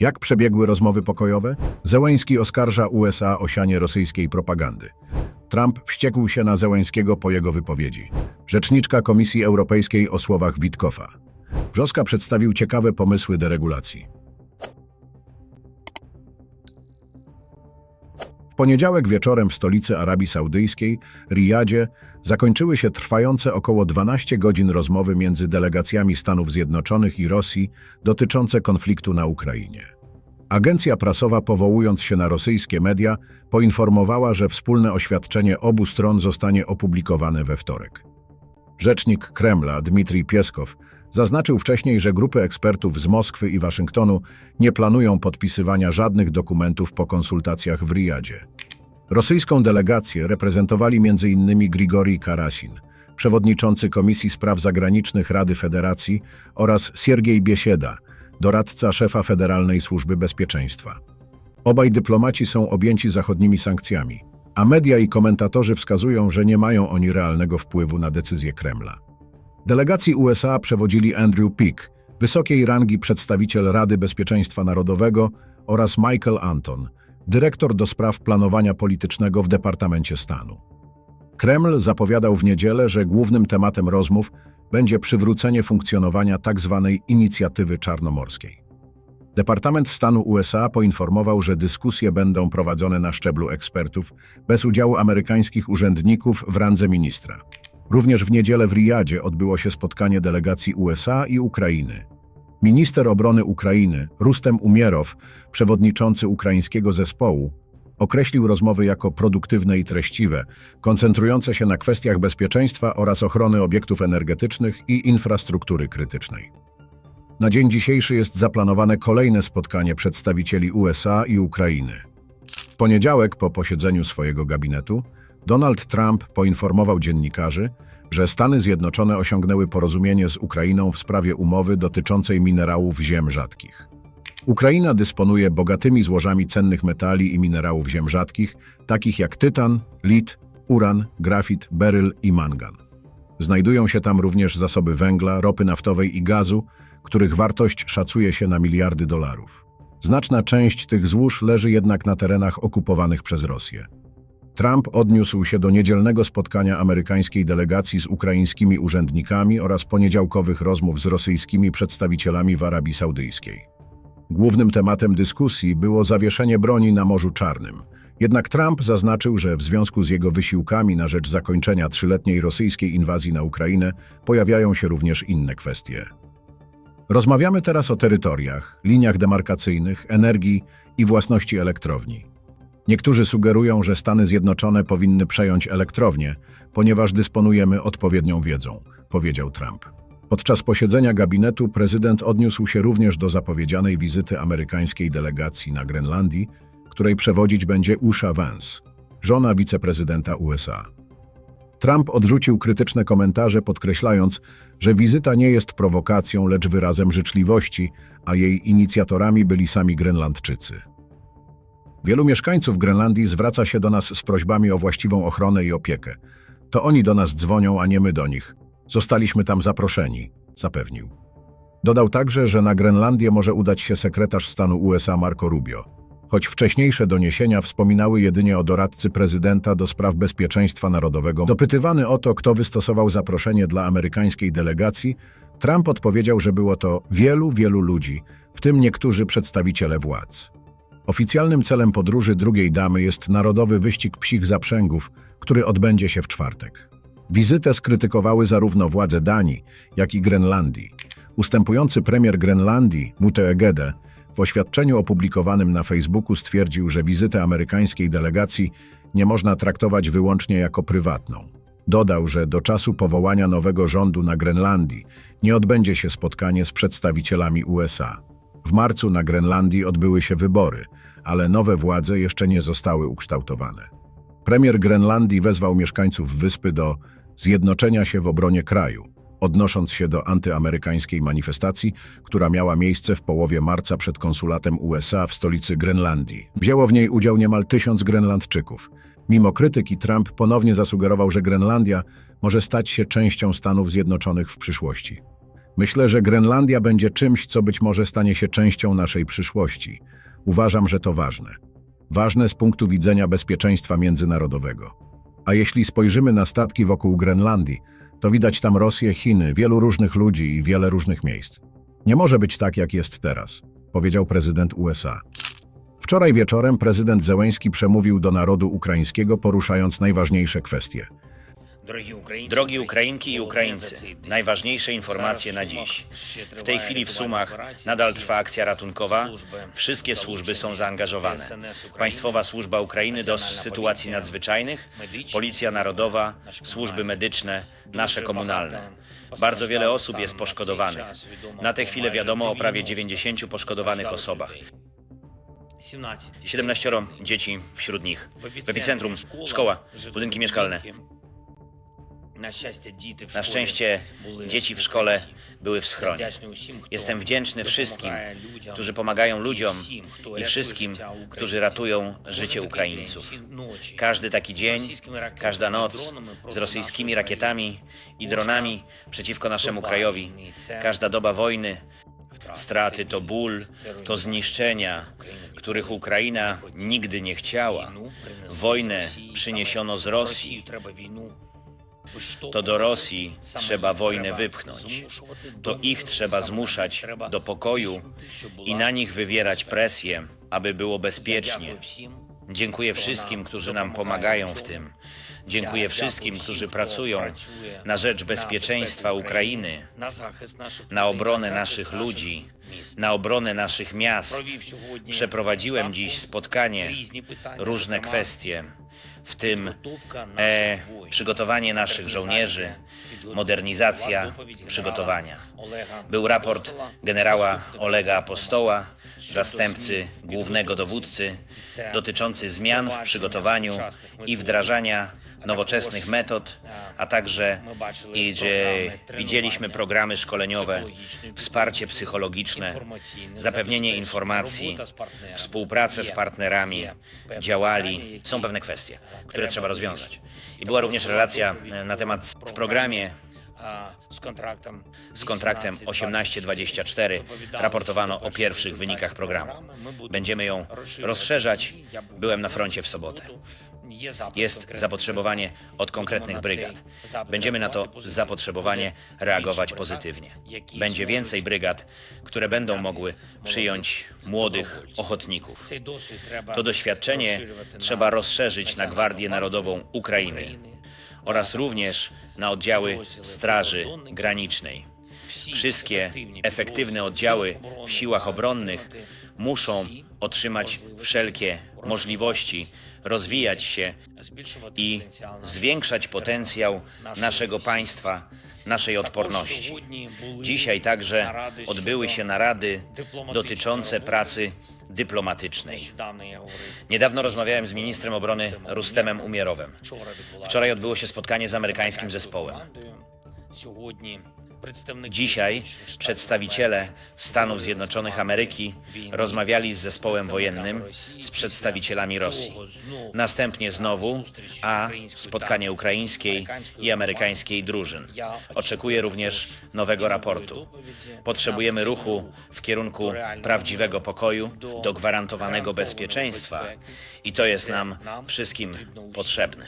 Jak przebiegły rozmowy pokojowe? Zełęński oskarża USA o sianie rosyjskiej propagandy. Trump wściekł się na Zełęńskiego po jego wypowiedzi. Rzeczniczka Komisji Europejskiej o słowach Witkofa. Brzoska przedstawił ciekawe pomysły deregulacji. W poniedziałek wieczorem w stolicy Arabii Saudyjskiej, Riyadzie, zakończyły się trwające około 12 godzin rozmowy między delegacjami Stanów Zjednoczonych i Rosji dotyczące konfliktu na Ukrainie. Agencja prasowa, powołując się na rosyjskie media, poinformowała, że wspólne oświadczenie obu stron zostanie opublikowane we wtorek. Rzecznik Kremla Dmitrij Pieskow zaznaczył wcześniej, że grupy ekspertów z Moskwy i Waszyngtonu nie planują podpisywania żadnych dokumentów po konsultacjach w Riyadzie. Rosyjską delegację reprezentowali m.in. Grigori Karasin, przewodniczący Komisji Spraw Zagranicznych Rady Federacji oraz Siergiej Biesieda, doradca szefa Federalnej Służby Bezpieczeństwa. Obaj dyplomaci są objęci zachodnimi sankcjami, a media i komentatorzy wskazują, że nie mają oni realnego wpływu na decyzje Kremla. Delegacji USA przewodzili Andrew Pick, wysokiej rangi przedstawiciel Rady Bezpieczeństwa Narodowego oraz Michael Anton, dyrektor do spraw planowania politycznego w Departamencie Stanu. Kreml zapowiadał w niedzielę, że głównym tematem rozmów będzie przywrócenie funkcjonowania tzw. inicjatywy czarnomorskiej. Departament Stanu USA poinformował, że dyskusje będą prowadzone na szczeblu ekspertów bez udziału amerykańskich urzędników w randze ministra. Również w niedzielę w Riyadzie odbyło się spotkanie delegacji USA i Ukrainy. Minister obrony Ukrainy, Rustem Umierow, przewodniczący ukraińskiego zespołu, określił rozmowy jako produktywne i treściwe, koncentrujące się na kwestiach bezpieczeństwa oraz ochrony obiektów energetycznych i infrastruktury krytycznej. Na dzień dzisiejszy jest zaplanowane kolejne spotkanie przedstawicieli USA i Ukrainy. W poniedziałek po posiedzeniu swojego gabinetu Donald Trump poinformował dziennikarzy, że Stany Zjednoczone osiągnęły porozumienie z Ukrainą w sprawie umowy dotyczącej minerałów ziem rzadkich. Ukraina dysponuje bogatymi złożami cennych metali i minerałów ziem rzadkich, takich jak tytan, lit, uran, grafit, beryl i mangan. Znajdują się tam również zasoby węgla, ropy naftowej i gazu, których wartość szacuje się na miliardy dolarów. Znaczna część tych złóż leży jednak na terenach okupowanych przez Rosję. Trump odniósł się do niedzielnego spotkania amerykańskiej delegacji z ukraińskimi urzędnikami oraz poniedziałkowych rozmów z rosyjskimi przedstawicielami w Arabii Saudyjskiej. Głównym tematem dyskusji było zawieszenie broni na Morzu Czarnym. Jednak Trump zaznaczył, że w związku z jego wysiłkami na rzecz zakończenia trzyletniej rosyjskiej inwazji na Ukrainę pojawiają się również inne kwestie. Rozmawiamy teraz o terytoriach, liniach demarkacyjnych, energii i własności elektrowni. Niektórzy sugerują, że Stany Zjednoczone powinny przejąć elektrownię, ponieważ dysponujemy odpowiednią wiedzą, powiedział Trump. Podczas posiedzenia gabinetu prezydent odniósł się również do zapowiedzianej wizyty amerykańskiej delegacji na Grenlandii, której przewodzić będzie Usha Vance, żona wiceprezydenta USA. Trump odrzucił krytyczne komentarze, podkreślając, że wizyta nie jest prowokacją, lecz wyrazem życzliwości, a jej inicjatorami byli sami Grenlandczycy. Wielu mieszkańców Grenlandii zwraca się do nas z prośbami o właściwą ochronę i opiekę. To oni do nas dzwonią, a nie my do nich. Zostaliśmy tam zaproszeni, zapewnił. Dodał także, że na Grenlandię może udać się sekretarz stanu USA Marco Rubio. Choć wcześniejsze doniesienia wspominały jedynie o doradcy prezydenta do spraw bezpieczeństwa narodowego, dopytywany o to, kto wystosował zaproszenie dla amerykańskiej delegacji, Trump odpowiedział, że było to wielu, wielu ludzi, w tym niektórzy przedstawiciele władz. Oficjalnym celem podróży drugiej damy jest Narodowy Wyścig Psich Zaprzęgów, który odbędzie się w czwartek. Wizytę skrytykowały zarówno władze Danii, jak i Grenlandii. Ustępujący premier Grenlandii, Mute Egede, w oświadczeniu opublikowanym na Facebooku stwierdził, że wizytę amerykańskiej delegacji nie można traktować wyłącznie jako prywatną. Dodał, że do czasu powołania nowego rządu na Grenlandii nie odbędzie się spotkanie z przedstawicielami USA. W marcu na Grenlandii odbyły się wybory, ale nowe władze jeszcze nie zostały ukształtowane. Premier Grenlandii wezwał mieszkańców wyspy do zjednoczenia się w obronie kraju, odnosząc się do antyamerykańskiej manifestacji, która miała miejsce w połowie marca przed konsulatem USA w stolicy Grenlandii. Wzięło w niej udział niemal tysiąc Grenlandczyków. Mimo krytyki Trump ponownie zasugerował, że Grenlandia może stać się częścią Stanów Zjednoczonych w przyszłości. Myślę, że Grenlandia będzie czymś, co być może stanie się częścią naszej przyszłości. Uważam, że to ważne. Ważne z punktu widzenia bezpieczeństwa międzynarodowego. A jeśli spojrzymy na statki wokół Grenlandii, to widać tam Rosję, Chiny, wielu różnych ludzi i wiele różnych miejsc. Nie może być tak, jak jest teraz, powiedział prezydent USA. Wczoraj wieczorem prezydent Zełęński przemówił do narodu ukraińskiego, poruszając najważniejsze kwestie. Drogi Ukrainki i Ukraińcy, najważniejsze informacje na dziś. W tej chwili w Sumach nadal trwa akcja ratunkowa. Wszystkie służby są zaangażowane. Państwowa Służba Ukrainy do sytuacji nadzwyczajnych, Policja Narodowa, służby medyczne, nasze komunalne. Bardzo wiele osób jest poszkodowanych. Na tę chwilę wiadomo o prawie 90 poszkodowanych osobach. 17 dzieci wśród nich. W epicentrum szkoła, budynki mieszkalne. Na szczęście dzieci w szkole były w schronie. Jestem wdzięczny wszystkim, którzy pomagają ludziom i wszystkim, którzy ratują życie Ukraińców. Każdy taki dzień, każda noc z rosyjskimi rakietami i dronami przeciwko naszemu krajowi, każda doba wojny, straty to ból, to zniszczenia, których Ukraina nigdy nie chciała. Wojnę przyniesiono z Rosji. To do Rosji trzeba wojnę wypchnąć. To ich trzeba zmuszać do pokoju i na nich wywierać presję, aby było bezpiecznie. Dziękuję wszystkim, którzy nam pomagają w tym. Dziękuję wszystkim, którzy pracują na rzecz bezpieczeństwa Ukrainy, na obronę naszych ludzi, na obronę naszych miast. Przeprowadziłem dziś spotkanie, różne kwestie, w tym e, przygotowanie naszych żołnierzy, modernizacja przygotowania. Był raport generała Olega Apostoła, zastępcy głównego dowódcy, dotyczący zmian w przygotowaniu i wdrażania nowoczesnych metod, a także i że widzieliśmy programy szkoleniowe, wsparcie psychologiczne, zapewnienie informacji, współpracę z partnerami, działali. Są pewne kwestie, które trzeba rozwiązać. I była również relacja e, na temat w programie z kontraktem z kontraktem 1824 raportowano o pierwszych wynikach programu. Będziemy ją rozszerzać. Byłem na froncie w sobotę. Jest zapotrzebowanie od konkretnych brygad. Będziemy na to zapotrzebowanie reagować pozytywnie. Będzie więcej brygad, które będą mogły przyjąć młodych ochotników. To doświadczenie trzeba rozszerzyć na Gwardię Narodową Ukrainy oraz również na oddziały Straży Granicznej. Wszystkie efektywne oddziały w siłach obronnych muszą otrzymać wszelkie możliwości, rozwijać się i zwiększać potencjał naszego państwa, naszej odporności. Dzisiaj także odbyły się narady dotyczące pracy dyplomatycznej. Niedawno rozmawiałem z ministrem obrony Rustemem Umierowem. Wczoraj odbyło się spotkanie z amerykańskim zespołem. Dzisiaj przedstawiciele Stanów Zjednoczonych Ameryki rozmawiali z zespołem wojennym, z przedstawicielami Rosji. Następnie znowu, a spotkanie ukraińskiej i amerykańskiej drużyn. Oczekuję również nowego raportu. Potrzebujemy ruchu w kierunku prawdziwego pokoju, do gwarantowanego bezpieczeństwa i to jest nam wszystkim potrzebne.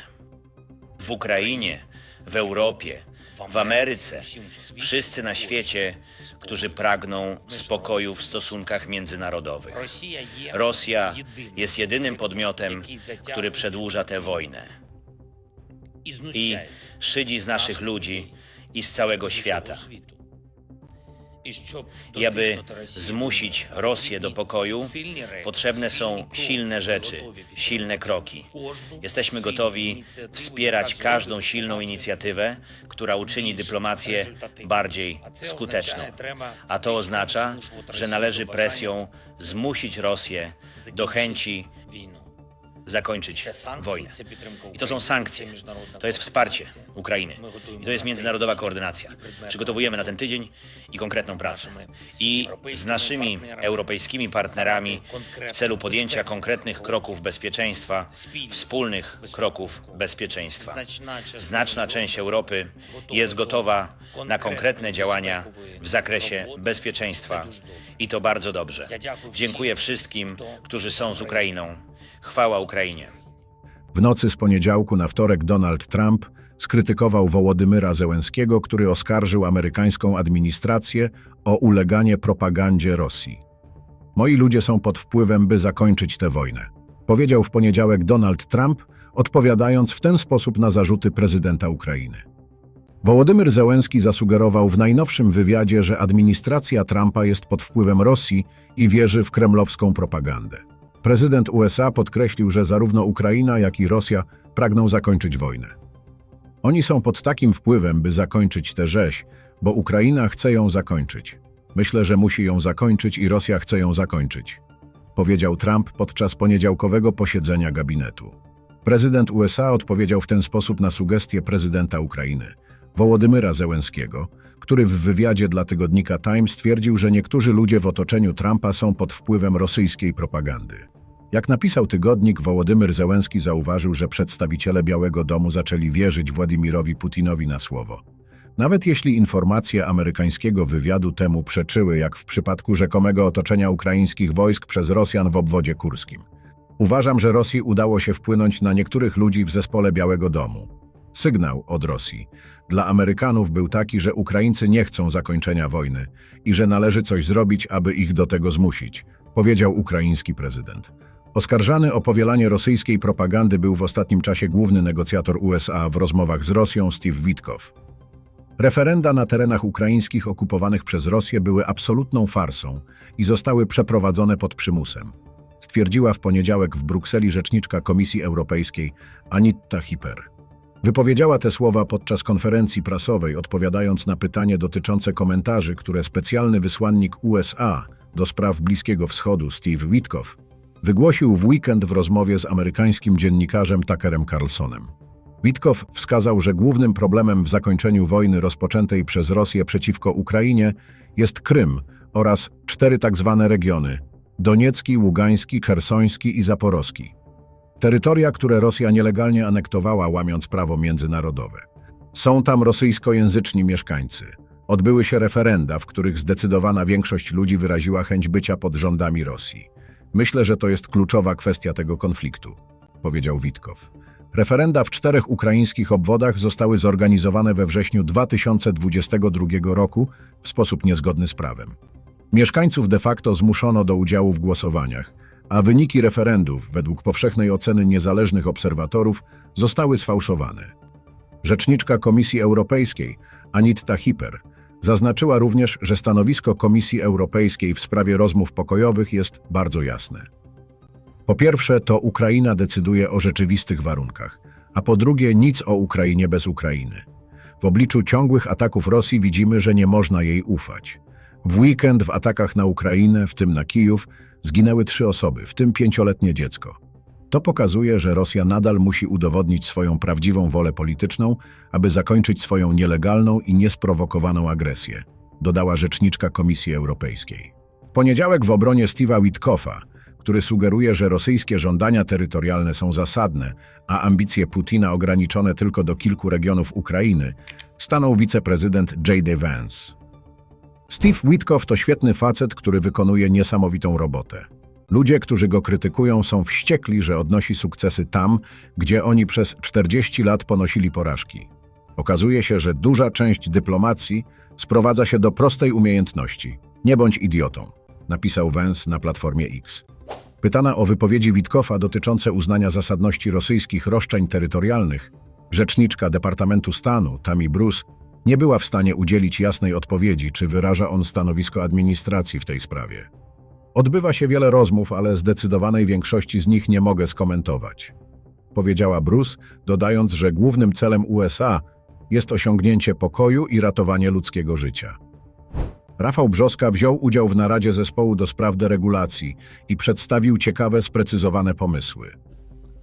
W Ukrainie, w Europie, w Ameryce, wszyscy na świecie, którzy pragną spokoju w stosunkach międzynarodowych. Rosja jest jedynym podmiotem, który przedłuża tę wojnę i szydzi z naszych ludzi i z całego świata. I aby zmusić Rosję do pokoju, potrzebne są silne rzeczy, silne kroki. Jesteśmy gotowi wspierać każdą silną inicjatywę, która uczyni dyplomację bardziej skuteczną. A to oznacza, że należy presją zmusić Rosję do chęci zakończyć wojnę. I to są sankcje, to jest wsparcie Ukrainy. I to jest międzynarodowa koordynacja. Przygotowujemy na ten tydzień i konkretną pracę. I z naszymi europejskimi partnerami w celu podjęcia konkretnych kroków bezpieczeństwa, wspólnych kroków bezpieczeństwa. Znaczna część Europy jest gotowa na konkretne działania w zakresie bezpieczeństwa i to bardzo dobrze. Dziękuję wszystkim, którzy są z Ukrainą. Chwała Ukrainie. W nocy z poniedziałku na wtorek Donald Trump skrytykował Wołodymyra Zełenskiego, który oskarżył amerykańską administrację o uleganie propagandzie Rosji. Moi ludzie są pod wpływem, by zakończyć tę wojnę. Powiedział w poniedziałek Donald Trump, odpowiadając w ten sposób na zarzuty prezydenta Ukrainy. Wołodymyr Zełenski zasugerował w najnowszym wywiadzie, że administracja Trumpa jest pod wpływem Rosji i wierzy w kremlowską propagandę. Prezydent USA podkreślił, że zarówno Ukraina, jak i Rosja pragną zakończyć wojnę. Oni są pod takim wpływem, by zakończyć tę rzeź, bo Ukraina chce ją zakończyć. Myślę, że musi ją zakończyć i Rosja chce ją zakończyć, powiedział Trump podczas poniedziałkowego posiedzenia gabinetu. Prezydent USA odpowiedział w ten sposób na sugestie prezydenta Ukrainy, Wołodymyra Zełenskiego, który w wywiadzie dla tygodnika Times stwierdził, że niektórzy ludzie w otoczeniu Trumpa są pod wpływem rosyjskiej propagandy. Jak napisał tygodnik, Wołodymyr Zełenski zauważył, że przedstawiciele Białego Domu zaczęli wierzyć Władimirowi Putinowi na słowo. Nawet jeśli informacje amerykańskiego wywiadu temu przeczyły, jak w przypadku rzekomego otoczenia ukraińskich wojsk przez Rosjan w obwodzie kurskim. Uważam, że Rosji udało się wpłynąć na niektórych ludzi w zespole Białego Domu. Sygnał od Rosji dla Amerykanów był taki, że Ukraińcy nie chcą zakończenia wojny i że należy coś zrobić, aby ich do tego zmusić, powiedział ukraiński prezydent. Oskarżany o powielanie rosyjskiej propagandy był w ostatnim czasie główny negocjator USA w rozmowach z Rosją Steve Witkow. Referenda na terenach ukraińskich okupowanych przez Rosję były absolutną farsą i zostały przeprowadzone pod przymusem, stwierdziła w poniedziałek w Brukseli rzeczniczka Komisji Europejskiej Anitta Hiper. Wypowiedziała te słowa podczas konferencji prasowej, odpowiadając na pytanie dotyczące komentarzy, które specjalny wysłannik USA do spraw Bliskiego Wschodu Steve Witkow wygłosił w weekend w rozmowie z amerykańskim dziennikarzem Tuckerem Carlsonem. Witkow wskazał, że głównym problemem w zakończeniu wojny rozpoczętej przez Rosję przeciwko Ukrainie jest Krym oraz cztery tak zwane regiony Doniecki, Ługański, Kersoński i Zaporowski. Terytoria, które Rosja nielegalnie anektowała, łamiąc prawo międzynarodowe. Są tam rosyjskojęzyczni mieszkańcy. Odbyły się referenda, w których zdecydowana większość ludzi wyraziła chęć bycia pod rządami Rosji. Myślę, że to jest kluczowa kwestia tego konfliktu, powiedział Witkow. Referenda w czterech ukraińskich obwodach zostały zorganizowane we wrześniu 2022 roku w sposób niezgodny z prawem. Mieszkańców de facto zmuszono do udziału w głosowaniach, a wyniki referendów, według powszechnej oceny niezależnych obserwatorów, zostały sfałszowane. Rzeczniczka Komisji Europejskiej, Anitta Hiper, zaznaczyła również, że stanowisko Komisji Europejskiej w sprawie rozmów pokojowych jest bardzo jasne. Po pierwsze, to Ukraina decyduje o rzeczywistych warunkach, a po drugie, nic o Ukrainie bez Ukrainy. W obliczu ciągłych ataków Rosji widzimy, że nie można jej ufać. W weekend w atakach na Ukrainę, w tym na Kijów, zginęły trzy osoby, w tym pięcioletnie dziecko. To pokazuje, że Rosja nadal musi udowodnić swoją prawdziwą wolę polityczną, aby zakończyć swoją nielegalną i niesprowokowaną agresję, dodała rzeczniczka Komisji Europejskiej. W poniedziałek w obronie Steve'a Witkoffa, który sugeruje, że rosyjskie żądania terytorialne są zasadne, a ambicje Putina ograniczone tylko do kilku regionów Ukrainy, stanął wiceprezydent J.D. Vance. Steve Witkoff to świetny facet, który wykonuje niesamowitą robotę. Ludzie, którzy go krytykują, są wściekli, że odnosi sukcesy tam, gdzie oni przez 40 lat ponosili porażki. Okazuje się, że duża część dyplomacji sprowadza się do prostej umiejętności. Nie bądź idiotą, napisał Vance na platformie X. Pytana o wypowiedzi Witkoffa dotyczące uznania zasadności rosyjskich roszczeń terytorialnych, rzeczniczka Departamentu Stanu, Tammy Bruce, nie była w stanie udzielić jasnej odpowiedzi, czy wyraża on stanowisko administracji w tej sprawie. Odbywa się wiele rozmów, ale zdecydowanej większości z nich nie mogę skomentować. Powiedziała Bruce, dodając, że głównym celem USA jest osiągnięcie pokoju i ratowanie ludzkiego życia. Rafał Brzoska wziął udział w naradzie zespołu do spraw deregulacji i przedstawił ciekawe, sprecyzowane pomysły.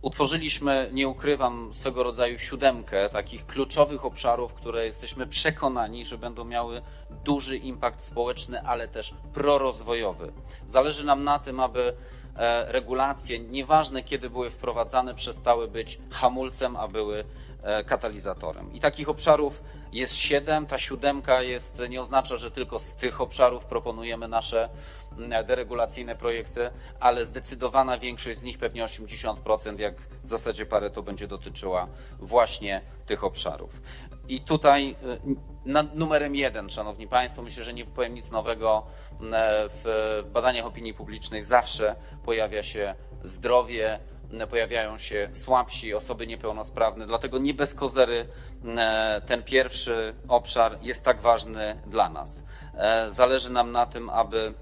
Utworzyliśmy, nie ukrywam, swego rodzaju siódemkę takich kluczowych obszarów, które jesteśmy przekonani, że będą miały duży impact społeczny, ale też prorozwojowy. Zależy nam na tym, aby e, regulacje, nieważne kiedy były wprowadzane, przestały być hamulcem, a były e, katalizatorem. I takich obszarów jest siedem. Ta siódemka jest, nie oznacza, że tylko z tych obszarów proponujemy nasze mm, deregulacyjne projekty, ale zdecydowana większość z nich, pewnie 80%, jak w zasadzie parę to będzie dotyczyła właśnie tych obszarów. I tutaj y, na, numerem jeden, Szanowni Państwo, myślę, że nie powiem nic nowego, m, w, w badaniach opinii publicznej zawsze pojawia się zdrowie, pojawiają się słabsi, osoby niepełnosprawne, dlatego nie bez kozery m, ten pierwszy obszar jest tak ważny dla nas. E, Zależy nam na tym, aby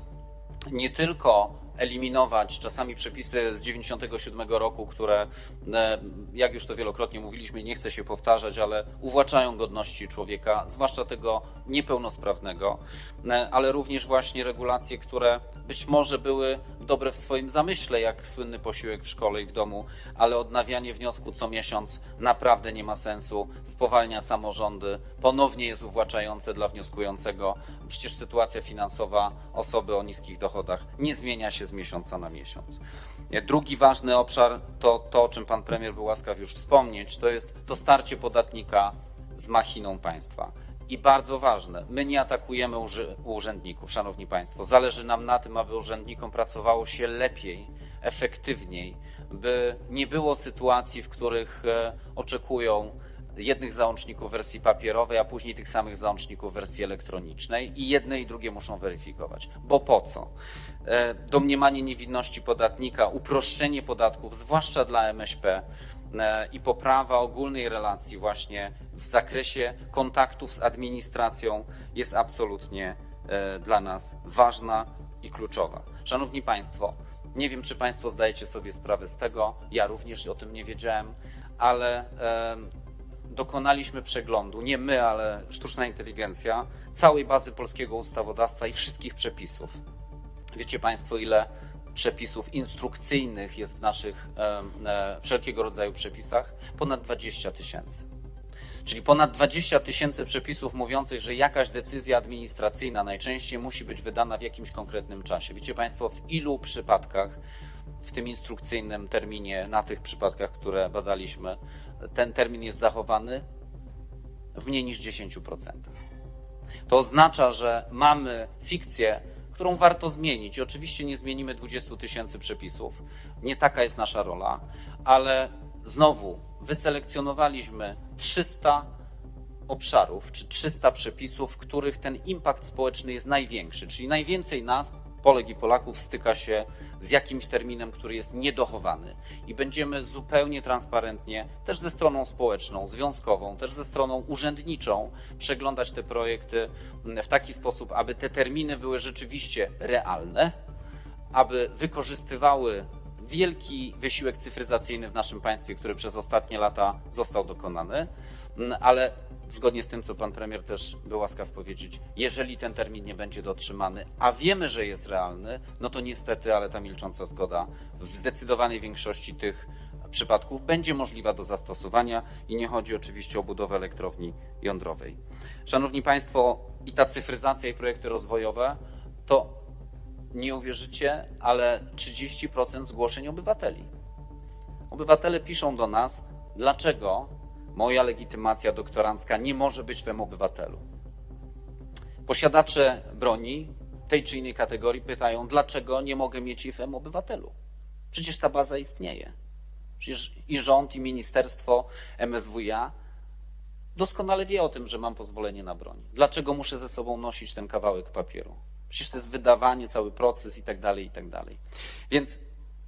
nie tylko eliminować czasami przepisy z 97 roku, które, e, jak już to wielokrotnie mówiliśmy, nie chcę się powtarzać, ale uwłaczają godności człowieka, zwłaszcza tego niepełnosprawnego, e, ale również właśnie regulacje, które być może były dobre w swoim zamyśle, jak słynny posiłek w szkole i w domu, ale odnawianie wniosku co miesiąc naprawdę nie ma sensu, spowalnia samorządy, ponownie jest uwłaczające dla wnioskującego. Przecież sytuacja finansowa osoby o niskich dochodach nie zmienia się z miesiąca na miesiąc. Drugi ważny obszar to to, o czym pan premier był łaskaw już wspomnieć, to jest to starcie podatnika z machiną państwa. I bardzo ważne, my nie atakujemy urzędników, szanowni państwo. Zależy nam na tym, aby urzędnikom pracowało się lepiej, efektywniej, by nie było sytuacji, w których e, oczekują jednych załączników w wersji papierowej, a później tych samych załączników w wersji elektronicznej i jedne i drugie muszą weryfikować. Bo po co? E, Domniemanie niewinności podatnika, uproszczenie podatków, zwłaszcza dla MŚP e, i poprawa ogólnej relacji właśnie w zakresie kontaktów z administracją jest absolutnie e, dla nas ważna i kluczowa. Szanowni Państwo, nie wiem, czy Państwo zdajecie sobie sprawę z tego, ja również o tym nie wiedziałem, ale dokonaliśmy przeglądu, nie my, ale sztuczna inteligencja, całej bazy polskiego ustawodawstwa i wszystkich przepisów. Wiecie Państwo, ile przepisów instrukcyjnych jest w naszych e, wszelkiego rodzaju przepisach? Ponad 20 tysięcy. Czyli ponad 20 tysięcy przepisów mówiących, że jakaś decyzja administracyjna najczęściej musi być wydana w jakimś konkretnym czasie. Wiecie Państwo, w ilu przypadkach w tym instrukcyjnym terminie, na tych przypadkach, które badaliśmy, ten termin jest zachowany? W mniej niż 10%. To oznacza, że mamy fikcję, którą warto zmienić. Oczywiście nie zmienimy 20 tysięcy przepisów, nie taka jest nasza rola, ale znowu wyselekcjonowaliśmy 300 obszarów czy 300 przepisów, w których ten impact społeczny jest największy, czyli najwięcej nas, Polek i Polaków, styka się z jakimś terminem, który jest niedochowany. I będziemy zupełnie transparentnie, też ze stroną społeczną, związkową, też ze stroną urzędniczą, przeglądać te projekty w taki sposób, aby te terminy były rzeczywiście realne, aby wykorzystywały wielki wysiłek cyfryzacyjny w naszym państwie, który przez ostatnie lata został dokonany, ale zgodnie z tym, co pan premier też był łaskaw powiedzieć, jeżeli ten termin nie będzie dotrzymany, a wiemy, że jest realny, no to niestety, ale ta milcząca zgoda w zdecydowanej większości tych przypadków będzie możliwa do zastosowania i nie chodzi oczywiście o budowę elektrowni jądrowej. Szanowni Państwo, i ta cyfryzacja i projekty rozwojowe to nie uwierzycie, ale 30% zgłoszeń obywateli. Obywatele piszą do nas, dlaczego moja legitymacja doktorancka nie może być w M-Obywatelu. Posiadacze broni tej czy innej kategorii pytają, dlaczego nie mogę mieć ich w M-Obywatelu. Przecież ta baza istnieje. Przecież i rząd, i ministerstwo, MSWiA doskonale wie o tym, że mam pozwolenie na broń. Dlaczego muszę ze sobą nosić ten kawałek papieru? Przecież to jest wydawanie, cały proces i tak dalej, i tak dalej. Więc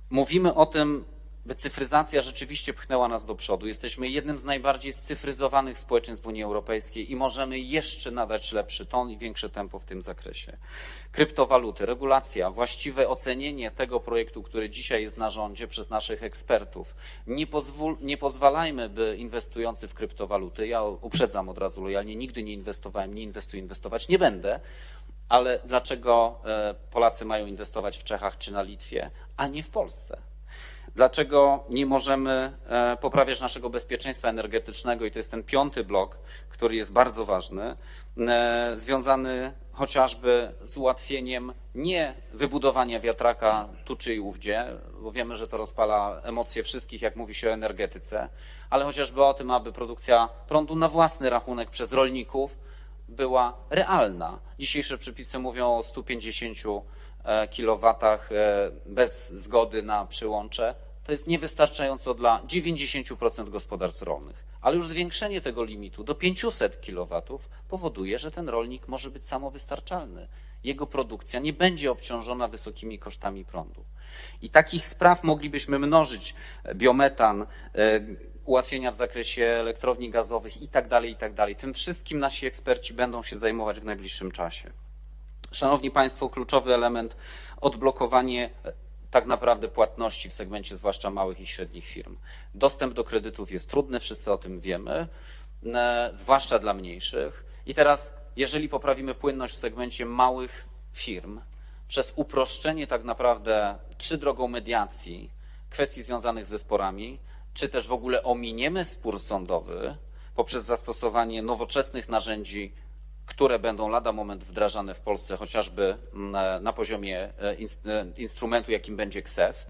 mówimy o tym, by cyfryzacja rzeczywiście pchnęła nas do przodu. Jesteśmy jednym z najbardziej scyfryzowanych społeczeństw w Unii Europejskiej i możemy jeszcze nadać lepszy ton i większe tempo w tym zakresie. Kryptowaluty, regulacja, właściwe ocenienie tego projektu, który dzisiaj jest na rządzie przez naszych ekspertów. Nie, pozwól, nie pozwalajmy, by inwestujący w kryptowaluty, ja uprzedzam od razu lojalnie, nigdy nie inwestowałem, nie inwestuję, inwestować nie będę, ale dlaczego e, Polacy mają inwestować w Czechach czy na Litwie, a nie w Polsce? Dlaczego nie możemy e, poprawiać naszego bezpieczeństwa energetycznego? I to jest ten piąty blok, który jest bardzo ważny, e, związany chociażby z ułatwieniem nie wybudowania wiatraka tu czy i ówdzie, bo wiemy, że to rozpala emocje wszystkich, jak mówi się o energetyce, ale chociażby o tym, aby produkcja prądu na własny rachunek przez rolników była realna. Dzisiejsze przepisy mówią o 150 kW e, bez zgody na przyłącze. To jest niewystarczająco dla 90% gospodarstw rolnych. Ale już zwiększenie tego limitu do 500 kW powoduje, że ten rolnik może być samowystarczalny. Jego produkcja nie będzie obciążona wysokimi kosztami prądu. I takich spraw moglibyśmy mnożyć. Biometan, e, ułatwienia w zakresie elektrowni gazowych i tak dalej, i tak dalej. Tym wszystkim nasi eksperci będą się zajmować w najbliższym czasie. Szanowni Państwo, kluczowy element odblokowanie e, tak naprawdę płatności w segmencie zwłaszcza małych i średnich firm. Dostęp do kredytów jest trudny, wszyscy o tym wiemy, zwłaszcza dla mniejszych. I teraz, jeżeli poprawimy płynność w segmencie małych firm przez uproszczenie tak naprawdę czy drogą mediacji kwestii związanych ze sporami, czy też w ogóle ominiemy spór sądowy poprzez zastosowanie nowoczesnych narzędzi które będą lada moment wdrażane w Polsce, chociażby mm, na poziomie e, e, instrumentu, jakim będzie KSEF,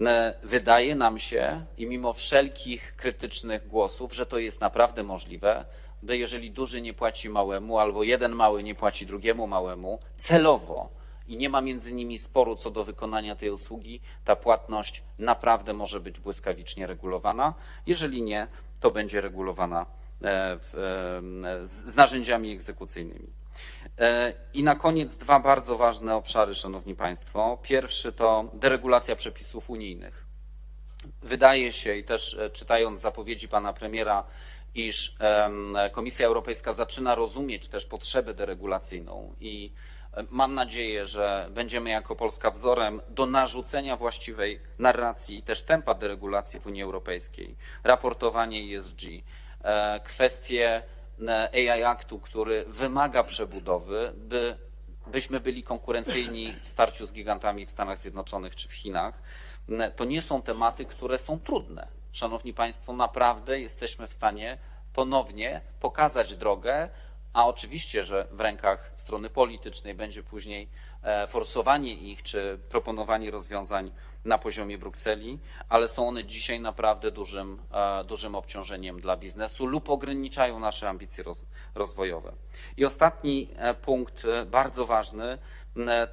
e, wydaje nam się, i mimo wszelkich krytycznych głosów, że to jest naprawdę możliwe, by jeżeli duży nie płaci małemu, albo jeden mały nie płaci drugiemu małemu, celowo i nie ma między nimi sporu co do wykonania tej usługi, ta płatność naprawdę może być błyskawicznie regulowana. Jeżeli nie, to będzie regulowana e, e, z, z narzędziami egzekucyjnymi. E, I na koniec dwa bardzo ważne obszary, Szanowni Państwo. Pierwszy to deregulacja przepisów unijnych. Wydaje się, i też e, czytając zapowiedzi pana premiera, iż Komisja Europejska zaczyna rozumieć też potrzebę deregulacyjną i e, mam nadzieję, że będziemy jako Polska wzorem do narzucenia właściwej narracji i też tempa deregulacji w Unii Europejskiej. Raportowanie ESG, e, kwestie e, AI Aktu, który wymaga przebudowy, by byśmy byli konkurencyjni w starciu z gigantami w Stanach Zjednoczonych czy w Chinach. N- To nie są tematy, które są trudne. Szanowni Państwo, naprawdę jesteśmy w stanie ponownie pokazać drogę, a oczywiście, że w rękach strony politycznej będzie później e, forsowanie ich czy proponowanie rozwiązań na poziomie Brukseli, ale są one dzisiaj naprawdę dużym, e, dużym obciążeniem dla biznesu lub ograniczają nasze ambicje roz, rozwojowe. I ostatni e, punkt, e, bardzo ważny,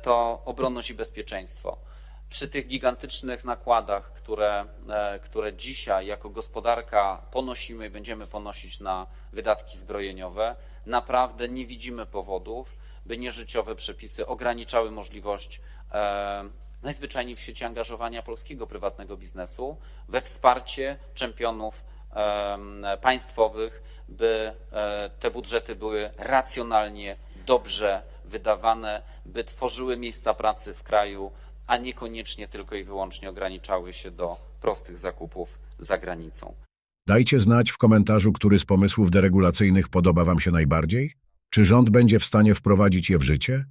to obronność i bezpieczeństwo przy tych gigantycznych nakładach, które, które dzisiaj jako gospodarka ponosimy i będziemy ponosić na wydatki zbrojeniowe, naprawdę nie widzimy powodów, by nieżyciowe przepisy ograniczały możliwość najzwyczajniej w świecie angażowania polskiego prywatnego biznesu we wsparcie czempionów em, państwowych, by e, te budżety były racjonalnie, dobrze wydawane, by tworzyły miejsca pracy w kraju, a niekoniecznie tylko i wyłącznie ograniczały się do prostych zakupów za granicą. Dajcie znać w komentarzu, który z pomysłów deregulacyjnych podoba Wam się najbardziej? Czy rząd będzie w stanie wprowadzić je w życie?